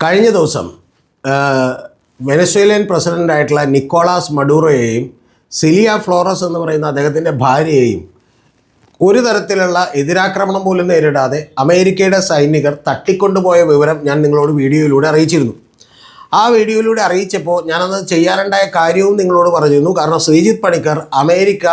കഴിഞ്ഞ ദിവസം വെനസ്വേലിയൻ പ്രസിഡന്റായിട്ടുള്ള നിക്കോളാസ് മഡൂറോയെയും സിലിയ ഫ്ലോറസ് എന്ന് പറയുന്ന അദ്ദേഹത്തിന്റെ ഭാര്യയെയും ഒരു തരത്തിലുള്ള എതിരാക്രമണം പോലും നേരിടാതെ അമേരിക്കയുടെ സൈനികർ തട്ടിക്കൊണ്ടുപോയ വിവരം ഞാൻ നിങ്ങളോട് വീഡിയോയിലൂടെ അറിയിച്ചിരുന്നു. ആ വീഡിയോയിലൂടെ അറിയിച്ചപ്പോൾ ഞാനത് ചെയ്യാനുണ്ടായ കാര്യവും നിങ്ങളോട് പറഞ്ഞിരുന്നു. കാരണം ശ്രീജിത് പണിക്കർ അമേരിക്ക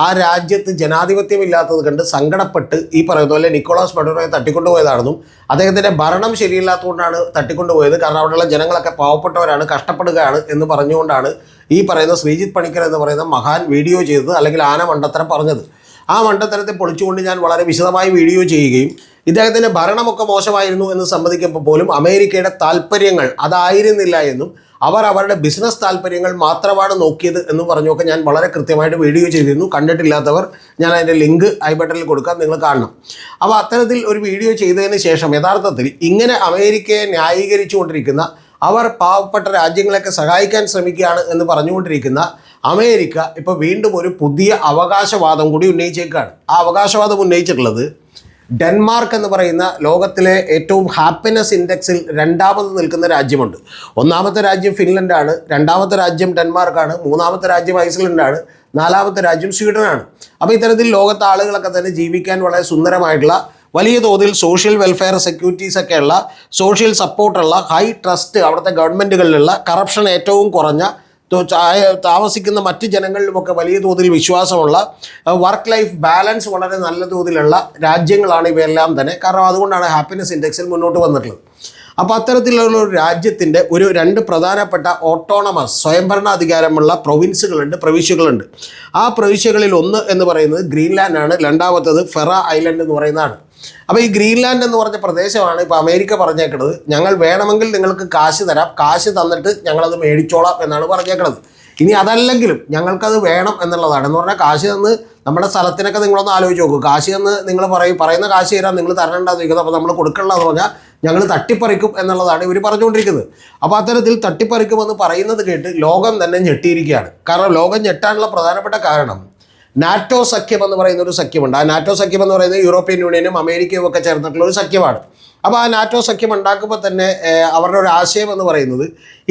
ആ രാജ്യത്ത് ജനാധിപത്യമില്ലാത്തത് കണ്ട് സങ്കടപ്പെട്ട് ഈ പറയുന്ന പോലെ നിക്കോളാസ് മഡൂറോയെ തട്ടിക്കൊണ്ടുപോയതാണെന്നും അദ്ദേഹത്തിന്റെ ഭരണം ശരിയില്ലാത്തതുകൊണ്ടാണ് തട്ടിക്കൊണ്ടുപോയത്. കാരണം അവിടെയുള്ള ജനങ്ങളൊക്കെ പാവപ്പെട്ടവരാണ് കഷ്ടപ്പെടുകയാണ് എന്ന് പറഞ്ഞുകൊണ്ടാണ് ഈ പറയുന്ന ശ്രീജിത് പണിക്കർ എന്ന് പറയുന്ന മഹാൻ വീഡിയോ ചെയ്തത് അല്ലെങ്കിൽ ആന മണ്ടത്തരം പറഞ്ഞത്. ആ മണ്ടത്തരത്തെ പൊളിച്ചുകൊണ്ട് ഞാൻ വളരെ വിശദമായി വീഡിയോ ചെയ്യുകയും ഇദ്ദേഹത്തിന്റെ ഭരണമൊക്കെ മോശമായിരുന്നു എന്ന് സമ്മതിക്കുമ്പോൾ പോലും അമേരിക്കയുടെ താല്പര്യങ്ങൾ അതായിരുന്നില്ല എന്നും അവർ അവരുടെ ബിസിനസ് താല്പര്യങ്ങൾ മാത്രമാണ് നോക്കിയത് എന്ന് പറഞ്ഞൊക്കെ ഞാൻ വളരെ കൃത്യമായിട്ട് വീഡിയോ ചെയ്തിരുന്നു. കണ്ടിട്ടില്ലാത്തവർ ഞാൻ അതിന്റെ ലിങ്ക് ഐ ബട്ടണിൽ കൊടുക്കാം നിങ്ങൾ കാണണം. അപ്പോൾ അത്തരത്തിൽ ഒരു വീഡിയോ ചെയ്തതിന് ശേഷം യഥാർത്ഥത്തിൽ ഇങ്ങനെ അമേരിക്കയെ ന്യായീകരിച്ചുകൊണ്ടിരിക്കുന്ന അവർ പാവപ്പെട്ട രാജ്യങ്ങളെയൊക്കെ സഹായിക്കാൻ ശ്രമിക്കുകയാണ് എന്ന് പറഞ്ഞുകൊണ്ടിരിക്കുന്ന അമേരിക്ക ഇപ്പോൾ വീണ്ടും ഒരു പുതിയ അവകാശവാദം കൂടി ഉന്നയിച്ചേക്കാണ്. ആ അവകാശവാദം ഉന്നയിച്ചിട്ടുള്ളത് ഡെൻമാർക്ക് എന്ന് പറയുന്ന ലോകത്തിലെ ഏറ്റവും ഹാപ്പിനെസ് ഇൻഡെക്സിൽ രണ്ടാമത് നിൽക്കുന്ന രാജ്യമുണ്ട്. ഒന്നാമത്തെ രാജ്യം ഫിൻലൻഡാണ് രണ്ടാമത്തെ രാജ്യം ഡെൻമാർക്കാണ് മൂന്നാമത്തെ രാജ്യം ഐസ്ലൻഡാണ് നാലാമത്തെ രാജ്യം സ്വീഡനാണ്. അപ്പോൾ ഇത്തരത്തിൽ ലോകത്തെ ആളുകളൊക്കെ തന്നെ ജീവിക്കാൻ വളരെ സുന്ദരമായിട്ടുള്ള വലിയ തോതിൽ സോഷ്യൽ വെൽഫെയർ സെക്യൂരിറ്റീസ് ഒക്കെയുള്ള സോഷ്യൽ സപ്പോർട്ടുള്ള ഹൈ ട്രസ്റ്റ് അവിടുത്തെ ഗവൺമെന്റുകളിലുള്ള കറപ്ഷൻ ഏറ്റവും കുറഞ്ഞ താമസിക്കുന്ന മറ്റ് ജനങ്ങളിലുമൊക്കെ വലിയ തോതിൽ വിശ്വാസമുള്ള വർക്ക് ലൈഫ് ബാലൻസ് വളരെ നല്ല തോതിലുള്ള രാജ്യങ്ങളാണ് ഇവയെല്ലാം തന്നെ. കാരണം അതുകൊണ്ടാണ് ഹാപ്പിനെസ് ഇൻഡെക്സിൽ മുന്നോട്ട് വന്നിട്ടുള്ളത്. അപ്പോൾ അത്തരത്തിലുള്ള ഒരു രാജ്യത്തിന്റെ ഒരു രണ്ട് പ്രധാനപ്പെട്ട ഓട്ടോണമസ് സ്വയംഭരണാധികാരമുള്ള പ്രൊവിൻസുകളുണ്ട് പ്രവിശ്യകളുണ്ട് ആ പ്രവിശ്യകളിൽ ഒന്ന് എന്ന് പറയുന്നത് ഗ്രീൻലാൻഡ് ആണ് രണ്ടാമത്തത് ഫെറ ഐലൻഡ് എന്ന് പറയുന്നതാണ്. അപ്പോൾ ഈ ഗ്രീൻലാൻഡ് എന്ന് പറഞ്ഞ പ്രദേശമാണ് ഇപ്പോൾ അമേരിക്ക പറഞ്ഞേക്കുന്നത് ഞങ്ങൾ വേണമെങ്കിൽ നിങ്ങൾക്ക് കാശ് തരാം കാശ് തന്നിട്ട് ഞങ്ങളത് മേടിച്ചോളാം എന്നാണ് പറഞ്ഞേക്കുന്നത് ഇനി അതല്ലെങ്കിലും ഞങ്ങൾക്കത് വേണം എന്നുള്ളതാണ്. എന്ന് പറഞ്ഞാൽ കാശ് തന്ന് നമ്മുടെ സ്ഥലത്തിനൊക്കെ നിങ്ങളൊന്ന് ആലോചിച്ച് നോക്കൂ. കാശ് തന്ന് നിങ്ങൾ പറയും പറയുന്ന കാശ് തരാൻ നിങ്ങൾ തരേണ്ടത് ചോദിക്കുന്നത് അപ്പോൾ നമ്മൾ കൊടുക്കണമെന്ന് പറഞ്ഞാൽ ഞങ്ങൾ തട്ടിപ്പറിക്കും എന്നുള്ളതാണ് ഇവർ പറഞ്ഞുകൊണ്ടിരിക്കുന്നത്. അപ്പോൾ അത്തരത്തിൽ തട്ടിപ്പറിക്കുമെന്ന് പറയുന്നത് കേട്ട് ലോകം തന്നെ ഞെട്ടിയിരിക്കുകയാണ്. കാരണം ലോകം ഞെട്ടാനുള്ള പ്രധാനപ്പെട്ട കാരണം നാറ്റോ സഖ്യം എന്ന് പറയുന്ന ഒരു സഖ്യമുണ്ട്. ആ നാറ്റോ സഖ്യം എന്ന് പറയുന്നത് യൂറോപ്യൻ യൂണിയനും അമേരിക്കയും ഒക്കെ ചേർന്നിട്ടുള്ള ഒരു സഖ്യമാണ്. അപ്പോൾ ആ നാറ്റോ സഖ്യം ഉണ്ടാക്കുമ്പോൾ തന്നെ അവരുടെ ഒരു ആശയം എന്ന് പറയുന്നത്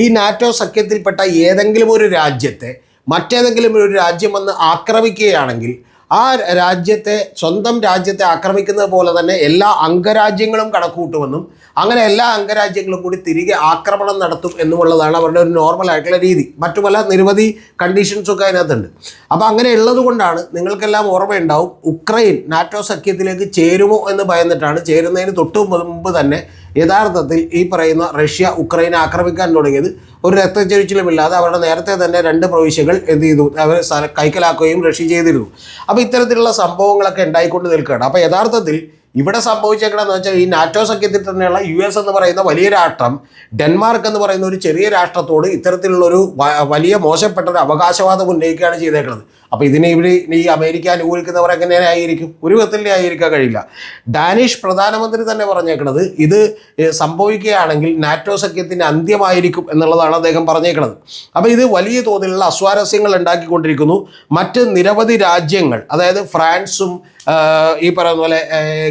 ഈ നാറ്റോ സഖ്യത്തിൽപ്പെട്ട ഏതെങ്കിലും ഒരു രാജ്യത്തെ മറ്റേതെങ്കിലും ഒരു രാജ്യം വന്ന് ആക്രമിക്കുകയാണെങ്കിൽ ആ രാജ്യത്തെ സ്വന്തം രാജ്യത്തെ ആക്രമിക്കുന്നത് പോലെ തന്നെ എല്ലാ അംഗരാജ്യങ്ങളും കണക്കൂട്ടുമെന്നും അങ്ങനെ എല്ലാ അംഗരാജ്യങ്ങളും കൂടി തിരികെ ആക്രമണം നടത്തും എന്നുമുള്ളതാണ് അവരുടെ ഒരു നോർമൽ ആയിട്ടുള്ള രീതി. മറ്റു പല നിരവധി കണ്ടീഷൻസൊക്കെ അതിനകത്തുണ്ട്. അപ്പോൾ അങ്ങനെ ഉള്ളതുകൊണ്ടാണ് നിങ്ങൾക്കെല്ലാം ഓർമ്മയുണ്ടാവും ഉക്രൈൻ നാറ്റോ സഖ്യത്തിലേക്ക് ചേരുമോ എന്ന് ഭയന്നിട്ടാണ് ചേരുന്നതിന് തൊട്ട് മുമ്പ് തന്നെ യഥാർത്ഥത്തിൽ ഈ പറയുന്ന റഷ്യ ഉക്രൈനെ ആക്രമിക്കാൻ തുടങ്ങിയത് ഒരു രക്തച്ചൊരിച്ചിലുമില്ലാതെ അവരുടെ നേരത്തെ തന്നെ രണ്ട് പ്രവിശ്യകൾ എന്ത് ചെയ്തു? അവർ കൈക്കലാക്കുകയും റഷ്യ ചെയ്തിരുന്നു. അപ്പോൾ ഇത്തരത്തിലുള്ള സംഭവങ്ങളൊക്കെ ഉണ്ടായിക്കൊണ്ട് നിൽക്കുകയാണ്. അപ്പോൾ യഥാർത്ഥത്തിൽ ഇവിടെ സംഭവിച്ചേക്കണമെന്ന് വെച്ചാൽ ഈ നാറ്റോ സഖ്യത്തിൽ തന്നെയുള്ള യു എസ് എന്ന് പറയുന്ന വലിയ രാഷ്ട്രം ഡെൻമാർക്ക് എന്ന് പറയുന്ന ഒരു ചെറിയ രാഷ്ട്രത്തോട് ഇത്തരത്തിലുള്ളൊരു വലിയ മോശപ്പെട്ട ഒരു അവകാശവാദം ഉന്നയിക്കുകയാണ് ചെയ്തേക്കുന്നത് അപ്പോൾ ഇതിനെ ഇവർ ഈ അമേരിക്ക അനുകൂലിക്കുന്നവർ എങ്ങനെ ആയിരിക്കും? ഒരു വിധത്തിലേ ആയിരിക്കാൻ കഴിയില്ല. ഡാനിഷ് പ്രധാനമന്ത്രി തന്നെ പറഞ്ഞേക്കുന്നത് ഇത് സംഭവിക്കുകയാണെങ്കിൽ നാറ്റോ സഖ്യത്തിന് അന്ത്യമായിരിക്കും എന്നുള്ളതാണ് അദ്ദേഹം പറഞ്ഞേക്കുന്നത് അപ്പോൾ ഇത് വലിയ തോതിലുള്ള അസ്വാരസ്യങ്ങൾ ഉണ്ടാക്കിക്കൊണ്ടിരിക്കുന്നു. മറ്റ് നിരവധി രാജ്യങ്ങൾ അതായത് ഫ്രാൻസും ഈ പറയുന്ന പോലെ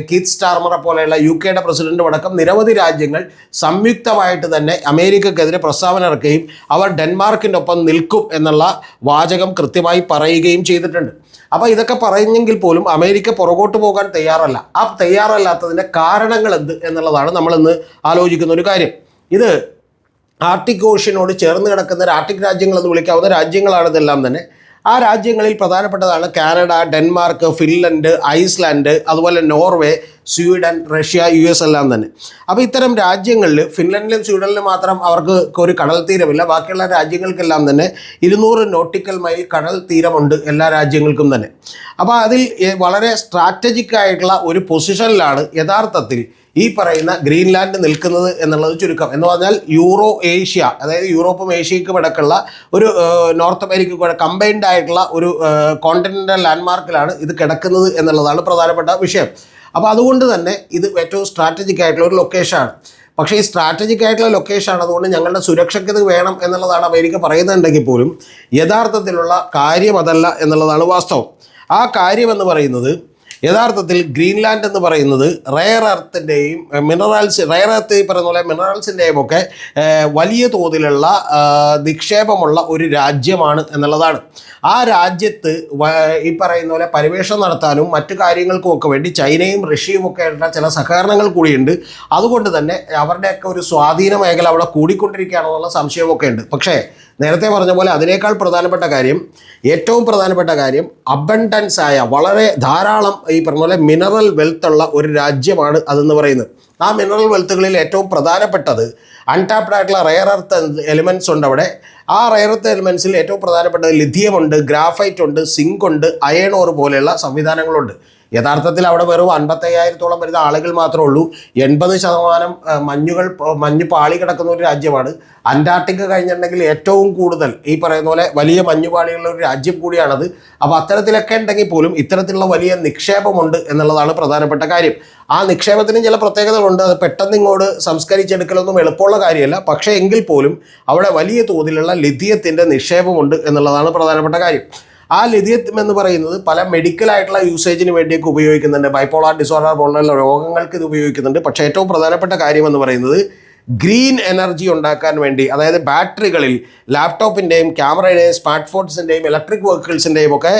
കീത് സ്റ്റാർമറെ പോലെയുള്ള യു കെയുടെ പ്രസിഡന്റ് അടക്കം നിരവധി രാജ്യങ്ങൾ സംയുക്തമായിട്ട് തന്നെ അമേരിക്കക്കെതിരെ പ്രസ്താവന ഇറക്കുകയും അവർ ഡെൻമാർക്കിന്റെ ഒപ്പം നിൽക്കും എന്നുള്ള വാചകം കൃത്യമായി പറയുകയും ചെയ്തിട്ടുണ്ട്. അപ്പോൾ ഇതൊക്കെ പറഞ്ഞെങ്കിൽ പോലും അമേരിക്ക പുറകോട്ട് പോകാൻ തയ്യാറല്ല. ആ തയ്യാറല്ലാത്തതിന്റെ കാരണങ്ങൾ എന്ത് എന്നുള്ളതാണ് നമ്മളിന്ന് ആലോചിക്കുന്ന ഒരു കാര്യം. ഇത് ആർട്ടിക് ഓഷ്യനോട് ചേർന്ന് കിടക്കുന്ന ആർട്ടിക് രാജ്യങ്ങൾ എന്ന് വിളിക്കാവുന്ന രാജ്യങ്ങളാണ് ഇതെല്ലാം തന്നെ. ആ രാജ്യങ്ങളിൽ പ്രധാനപ്പെട്ടതാണ് കാനഡ ഡെൻമാർക്ക് ഫിൻലൻഡ് ഐസ്ലാൻഡ് അതുപോലെ Norway Sweden Russia U S എല്ലാം തന്നെ. അപ്പോൾ ഇത്തരം രാജ്യങ്ങളിൽ ഫിൻലൻഡിലും സ്വീഡനിലും മാത്രം അവർക്ക് ഒരു കടൽ തീരമില്ല. ബാക്കിയുള്ള രാജ്യങ്ങൾക്കെല്ലാം തന്നെ ഇരുന്നൂറ് നോട്ടിക്കൽ മൈൽ കടൽ തീരമുണ്ട് എല്ലാ രാജ്യങ്ങൾക്കും തന്നെ. അപ്പോൾ അതിൽ വളരെ സ്ട്രാറ്റജിക് ആയിട്ടുള്ള ഒരു പൊസിഷനിലാണ് യഥാർത്ഥത്തിൽ ഈ പറയുന്ന ഗ്രീൻലാൻഡ് നിൽക്കുന്നത് എന്നുള്ളത് ചുരുക്കം. എന്ന് പറഞ്ഞാൽ യൂറോ ഏഷ്യ അതായത് യൂറോപ്പും ഏഷ്യയ്ക്കും ഇടക്കുള്ള ഒരു നോർത്ത് അമേരിക്ക കമ്പൈൻഡ് ആയിട്ടുള്ള ഒരു കോണ്ടിനെന്റൽ ലാൻഡ്മാർക്കിലാണ് ഇത് കിടക്കുന്നത് എന്നുള്ളതാണ് പ്രധാനപ്പെട്ട വിഷയം. അപ്പോൾ അതുകൊണ്ട് തന്നെ ഇത് ഏറ്റവും സ്ട്രാറ്റജിക് ആയിട്ടുള്ള ഒരു ലൊക്കേഷനാണ് പക്ഷേ ഈ സ്ട്രാറ്റജിക് ആയിട്ടുള്ള ലൊക്കേഷനാണ് അതുകൊണ്ട് ഞങ്ങളുടെ സുരക്ഷയ്ക്ക് ഇത് വേണം എന്നുള്ളതാണ് അമേരിക്ക പറയുന്നുണ്ടെങ്കിൽ പോലും യഥാർത്ഥത്തിലുള്ള കാര്യം അതല്ല എന്നുള്ളതാണ് വാസ്തവം. ആ കാര്യം എന്ന് പറയുന്നത് യഥാർത്ഥത്തിൽ ഗ്രീൻലാൻഡ് എന്ന് പറയുന്നത് റയർ എർത്തിന്റെയും മിനറൽസ് റയർ എർത്ത് പറയുന്ന പോലെ മിനറൽസിന്റെയും ഒക്കെ വലിയ തോതിലുള്ള നിക്ഷേപമുള്ള ഒരു രാജ്യമാണ് എന്നുള്ളതാണ്. ആ രാജ്യത്ത് ഈ പറയുന്ന പോലെ പരിവേഷം നടത്താനും മറ്റു കാര്യങ്ങൾക്കും ഒക്കെ വേണ്ടി ചൈനയും റഷ്യയും ഒക്കെ ആയിട്ടുള്ള ചില സഹകരണങ്ങൾ കൂടിയുണ്ട്. അതുകൊണ്ട് തന്നെ അവരുടെയൊക്കെ ഒരു സ്വാധീന മേഖല അവിടെ കൂടിക്കൊണ്ടിരിക്കുകയാണെന്നുള്ള സംശയമൊക്കെ ഉണ്ട്. പക്ഷേ നേരത്തെ പറഞ്ഞ പോലെ അതിനേക്കാൾ പ്രധാനപ്പെട്ട കാര്യം ഏറ്റവും പ്രധാനപ്പെട്ട കാര്യം അബണ്ടൻസ് ആയ വളരെ ധാരാളം ഈ പറഞ്ഞ പോലെ മിനറൽ വെൽത്ത് ഉള്ള ഒരു രാജ്യമാണ് അതെന്ന് പറയുന്നത്. ആ മിനറൽ വെൽത്തുകളിൽ ഏറ്റവും പ്രധാനപ്പെട്ടത് അൺടാപ്ഡ് ആയിട്ടുള്ള റയർ എർത്ത് എലിമെന്റ്സ് ഉണ്ട് അവിടെ. ആ റയർ എർത്ത് എലിമെന്റ്സിൽ ഏറ്റവും പ്രധാനപ്പെട്ടത് ലിഥിയം ഉണ്ട് ഗ്രാഫൈറ്റ് ഉണ്ട് സിങ്ക് ഉണ്ട് അയൺ ഓർ പോലെയുള്ള സംവിധാനങ്ങളുണ്ട്. യഥാർത്ഥത്തിൽ അവിടെ വെറും അൻപത്തയ്യായിരത്തോളം വരുന്ന ആളുകൾ മാത്രമേ ഉള്ളൂ. എൺപത് ശതമാനം മഞ്ഞുകൾ മഞ്ഞ് പാളി കിടക്കുന്ന ഒരു രാജ്യമാണ്. അന്റാർട്ടിക്ക കഴിഞ്ഞിട്ടുണ്ടെങ്കിൽ ഏറ്റവും കൂടുതൽ ഈ പറയുന്ന പോലെ വലിയ മഞ്ഞുപാളിയുള്ള ഒരു രാജ്യം കൂടിയാണത്. അപ്പോൾ അത്തരത്തിലൊക്കെ ഉണ്ടെങ്കിൽ പോലും ഇത്തരത്തിലുള്ള വലിയ നിക്ഷേപമുണ്ട് എന്നുള്ളതാണ് പ്രധാനപ്പെട്ട കാര്യം. ആ നിക്ഷേപത്തിന് ചില പ്രത്യേകതകളുണ്ട്. അത് പെട്ടെന്ന് ഇങ്ങോട്ട് സംസ്കരിച്ചെടുക്കലൊന്നും എളുപ്പമുള്ള കാര്യമല്ല. പക്ഷേ എങ്കിൽ പോലും അവിടെ വലിയ തോതിലുള്ള ലിഥിയത്തിന്റെ നിക്ഷേപമുണ്ട് എന്നുള്ളതാണ് പ്രധാനപ്പെട്ട കാര്യം. ആ ലിഥിയത്തിം എന്ന് പറയുന്നത് പല മെഡിക്കൽ ആയിട്ടുള്ള യൂസേജിന് വേണ്ടിയൊക്കെ ഉപയോഗിക്കുന്നുണ്ട്. ബൈപ്പോളാർ ഡിസോർഡർ പോലുള്ള രോഗങ്ങൾക്ക് ഇത് ഉപയോഗിക്കുന്നുണ്ട്. പക്ഷേ ഏറ്റവും പ്രധാനപ്പെട്ട കാര്യം എന്ന് പറയുന്നത് ഗ്രീൻ എനർജി ഉണ്ടാക്കാൻ വേണ്ടി അതായത് ബാറ്ററികളിൽ ലാപ്ടോപ്പിന്റെയും ക്യാമറയുടെയും സ്മാർട്ട് ഫോൺസിന്റെയും ഇലക്ട്രിക് വെഹിക്കിൾസിന്റെയും ഒക്കെ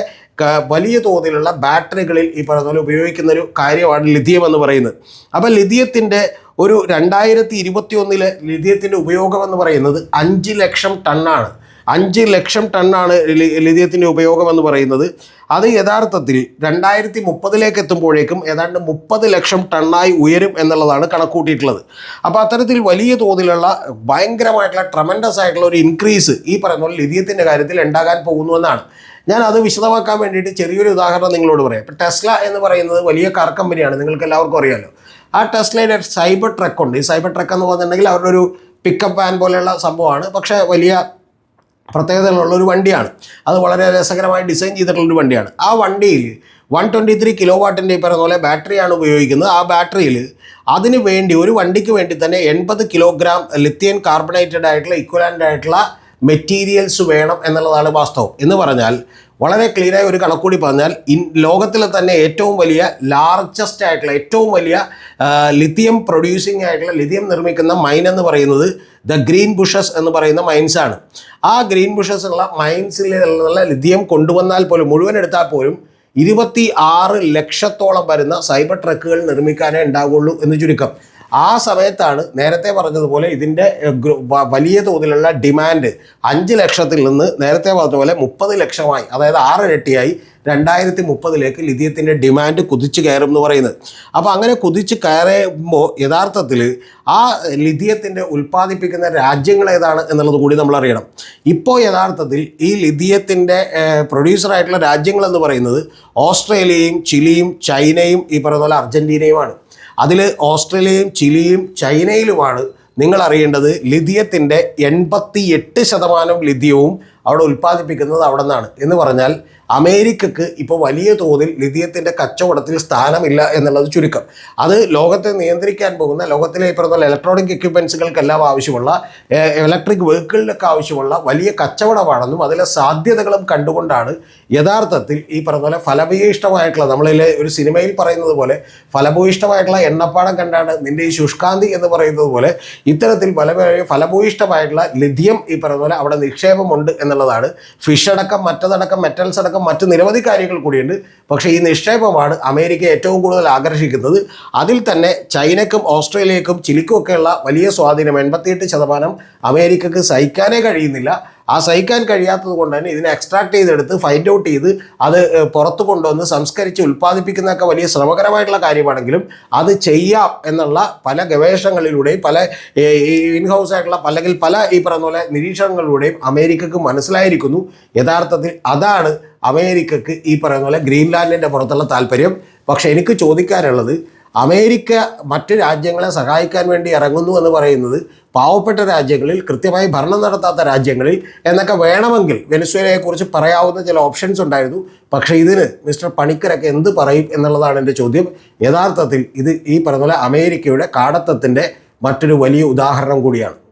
വലിയ തോതിലുള്ള ബാറ്ററികളിൽ ഈ പറയുന്ന പോലെ ഉപയോഗിക്കുന്ന ഒരു കാര്യമാണ് ലിഥിയം എന്ന് പറയുന്നത്. അപ്പോൾ ലിഥിയത്തിന്റെ ഒരു രണ്ടായിരത്തി ഇരുപത്തി ഒന്നിലെ ലിഥിയത്തിന്റെ ഉപയോഗം എന്ന് പറയുന്നത് അഞ്ച് ലക്ഷം ടണ്ണാണ്. അഞ്ച് ലക്ഷം ടണ്ണാണ് ലിഥിയത്തിന്റെ ഉപയോഗം എന്ന് പറയുന്നത്. അത് യഥാർത്ഥത്തിൽ രണ്ടായിരത്തി മുപ്പതിലേക്ക് എത്തുമ്പോഴേക്കും ഏതാണ്ട് മുപ്പത് ലക്ഷം ടണ്ണായി ഉയരും എന്നുള്ളതാണ് കണക്കൂട്ടിയിട്ടുള്ളത് അപ്പോൾ അത്തരത്തിൽ വലിയ തോതിലുള്ള ഭയങ്കരമായിട്ടുള്ള ട്രമൻഡസ് ആയിട്ടുള്ള ഒരു ഇൻക്രീസ് ഈ പറയുന്ന പോലെ ലിഥിയത്തിന്റെ കാര്യത്തിൽ ഉണ്ടാകാൻ പോകുന്നു എന്നാണ്. ഞാൻ അത് വിശദമാക്കാൻ വേണ്ടിയിട്ട് ചെറിയൊരു ഉദാഹരണം നിങ്ങളോട് പറയാം. ഇപ്പോൾ ടെസ്ല എന്ന് പറയുന്നത് വലിയ കാർ കമ്പനിയാണ് നിങ്ങൾക്ക് എല്ലാവർക്കും അറിയാമല്ലോ ആ ടെസ്ലയുടെ സൈബർ ട്രക്ക് ഉണ്ട്. ഈ സൈബർ ട്രക്ക് എന്ന് പറഞ്ഞിട്ടുണ്ടെങ്കിൽ അവരുടെ ഒരു പിക്കപ്പ് വാൻ പോലെയുള്ള സംഭവമാണ്. പക്ഷേ വലിയ പ്രത്യേകതകളുള്ള ഒരു വണ്ടിയാണ്. അത് വളരെ രസകരമായി ഡിസൈൻ ചെയ്തിട്ടുള്ളൊരു വണ്ടിയാണ്. ആ വണ്ടിയിൽ വൺ ട്വന്റി ത്രീ കിലോ വാട്ടിന്റെ ഈ പറയുന്ന പോലെ ബാറ്ററിയാണ് ഉപയോഗിക്കുന്നത്. ആ ബാറ്ററിയിൽ അതിന് വേണ്ടി ഒരു വണ്ടിക്ക് വേണ്ടി തന്നെ എൺപത് കിലോഗ്രാം ലിത്തിയൻ കാർബണേറ്റഡ് ആയിട്ടുള്ള ഇക്വലന്റ് ആയിട്ടുള്ള മെറ്റീരിയൽസ് വേണം എന്നുള്ളതാണ് വാസ്തവം. എന്ന് പറഞ്ഞാൽ വളരെ ക്ലിയറായ ഒരു കണക്കൂടി പറഞ്ഞാൽ ഇൻ ലോകത്തിലെ തന്നെ ഏറ്റവും വലിയ ലാർജസ്റ്റ് ആയിട്ടുള്ള ഏറ്റവും വലിയ ലിഥിയം പ്രൊഡ്യൂസിങ് ആയിട്ടുള്ള ലിഥിയം നിർമ്മിക്കുന്ന മൈൻ എന്ന് പറയുന്നത് ദ ഗ്രീൻ ബുഷസ് എന്ന് പറയുന്ന മൈൻസാണ് ആ ഗ്രീൻ ബുഷസ് ഉള്ള മൈൻസിലുള്ള ലിഥിയം കൊണ്ടുവന്നാൽ പോലും മുഴുവൻ എടുത്താൽ പോലും ഇരുപത്തി ആറ് ലക്ഷത്തോളം വരുന്ന സൈബർ ട്രക്കുകൾ നിർമ്മിക്കാനേ ഉണ്ടാവുള്ളൂ എന്ന് ചുരുക്കം. ആ സമയത്താണ് നേരത്തെ പറഞ്ഞതുപോലെ ഇതിന്റെ വലിയ തോതിലുള്ള ഡിമാൻഡ് അഞ്ച് ലക്ഷത്തിൽ നിന്ന് നേരത്തെ പറഞ്ഞതുപോലെ മുപ്പത് ലക്ഷമായി അതായത് ആറ് ഇരട്ടിയായി രണ്ടായിരത്തി മുപ്പതിലേക്ക് ലിഥിയത്തിന്റെ ഡിമാൻഡ് കുതിച്ച് കയറും എന്ന് പറയുന്നത്. അപ്പോൾ അങ്ങനെ കുതിച്ചു കയറുമ്പോൾ യഥാർത്ഥത്തിൽ ആ ലിഥിയത്തിന്റെ ഉൽപ്പാദിപ്പിക്കുന്ന രാജ്യങ്ങൾ ഏതാണ് എന്നുള്ളത് കൂടി നമ്മൾ അറിയണം. ഇപ്പോൾ യഥാർത്ഥത്തിൽ ഈ ലിഥിയത്തിന്റെ പ്രൊഡ്യൂസറായിട്ടുള്ള രാജ്യങ്ങൾ എന്ന് പറയുന്നത് ഓസ്ട്രേലിയയും ചിലിയും ചൈനയും ഈ പറയുന്ന പോലെ അർജന്റീനയുമാണ് അതിൽ ഓസ്ട്രേലിയയും ചിലിയും ചൈനയിലുമാണ് നിങ്ങൾ അറിയേണ്ടത് ലിഥിയത്തിന്റെ എൺപത്തി എട്ട് ശതമാനം ലിഥിയവും അവിടെ ഉൽപ്പാദിപ്പിക്കുന്നത് അവിടെ നിന്നാണ്. എന്ന് പറഞ്ഞാൽ അമേരിക്കക്ക് ഇപ്പോൾ വലിയ തോതിൽ ലിഥിയത്തിന്റെ കച്ചവടത്തിൽ സ്ഥാനമില്ല എന്നുള്ളത് ചുരുക്കം. അത് ലോകത്തെ നിയന്ത്രിക്കാൻ പോകുന്ന ലോകത്തിലെ ഈ പറഞ്ഞ ഇലക്ട്രോണിക് എക്യുപ്മെൻസുകൾക്കെല്ലാം ആവശ്യമുള്ള ഇലക്ട്രിക് വെഹിക്കിളിനൊക്കെ ആവശ്യമുള്ള വലിയ കച്ചവടമാണെന്നും അതിലെ സാധ്യതകളും കണ്ടുകൊണ്ടാണ് യഥാർത്ഥത്തിൽ ഈ പറഞ്ഞ പോലെ ഫലഭൂയിഷ്ടമായിട്ടുള്ള നമ്മളിലെ ഒരു സിനിമയിൽ പറയുന്നത് പോലെ ഫലഭൂയിഷ്ടമായിട്ടുള്ള എണ്ണപ്പാടം കണ്ടാണ് നിന്റെ ഈ ശുഷ്കാന്തി എന്ന് പറയുന്നത് പോലെ ഇത്തരത്തിൽ ഫല ഫലഭൂയിഷ്ടമായിട്ടുള്ള ലിഥിയം ഈ പറഞ്ഞ പോലെ അവിടെ നിക്ഷേപമുണ്ട് എന്നുള്ളതാണ്. ഫിഷ് അടക്കം മറ്റതടക്കം മെറ്റൽസ് അടക്കം മറ്റ് നിരവധി കാര്യങ്ങൾ കൂടിയുണ്ട്. പക്ഷേ ഈ നിക്ഷേപമാണ് അമേരിക്ക ഏറ്റവും കൂടുതൽ ആകർഷിക്കുന്നത്. അതിൽ തന്നെ ചൈനക്കും ഓസ്ട്രേലിയക്കും ചിലിക്കും ഒക്കെയുള്ള വലിയ സ്വാധീനം എൺപത്തിയെട്ട് ശതമാനം അമേരിക്കക്ക് സഹിക്കാനേ കഴിയുന്നില്ല. ആ സഹിക്കാൻ കഴിയാത്തത് കൊണ്ട് തന്നെ ഇതിനെ എക്സ്ട്രാക്ട് ചെയ്തെടുത്ത് ഫൈൻഡ് ഔട്ട് ചെയ്ത് അത് പുറത്തു കൊണ്ടുവന്ന് സംസ്കരിച്ച് ഉൽപ്പാദിപ്പിക്കുന്നതൊക്കെ വലിയ ശ്രമകരമായിട്ടുള്ള കാര്യമാണെങ്കിലും അത് ചെയ്യാം എന്നുള്ള പല ഗവേഷണങ്ങളിലൂടെയും പല ഇൻ ഹൗസ് ആയിട്ടുള്ള അല്ലെങ്കിൽ പല ഈ പറയുന്ന പോലെ നിരീക്ഷണങ്ങളിലൂടെയും അമേരിക്കക്ക് മനസ്സിലായിരിക്കുന്നു. യഥാർത്ഥത്തിൽ അതാണ് അമേരിക്കക്ക് ഈ പറയുന്ന പോലെ ഗ്രീൻലാൻഡിന്റെ പുറത്തുള്ള താല്പര്യം. പക്ഷേ എനിക്ക് ചോദിക്കാനുള്ളത് അമേരിക്ക മറ്റ് രാജ്യങ്ങളെ സഹായിക്കാൻ വേണ്ടി ഇറങ്ങുന്നു എന്ന് പറയുന്നത് പാവപ്പെട്ട രാജ്യങ്ങളിൽ കൃത്യമായി ഭരണം നടത്താത്ത രാജ്യങ്ങളിൽ എന്നൊക്കെ വേണമെങ്കിൽ വെനസ്വേലയെക്കുറിച്ച് പറയാവുന്ന ചില ഓപ്ഷൻസ് ഉണ്ടായിരുന്നു. പക്ഷേ ഇതിന് മിസ്റ്റർ പണിക്കരൊക്കെ എന്ത് പറയും എന്നുള്ളതാണ് എന്റെ ചോദ്യം. യഥാർത്ഥത്തിൽ ഇത് ഈ പറഞ്ഞ അമേരിക്കയുടെ കാടത്തത്തിന്റെ മറ്റൊരു വലിയ ഉദാഹരണം കൂടിയാണ്.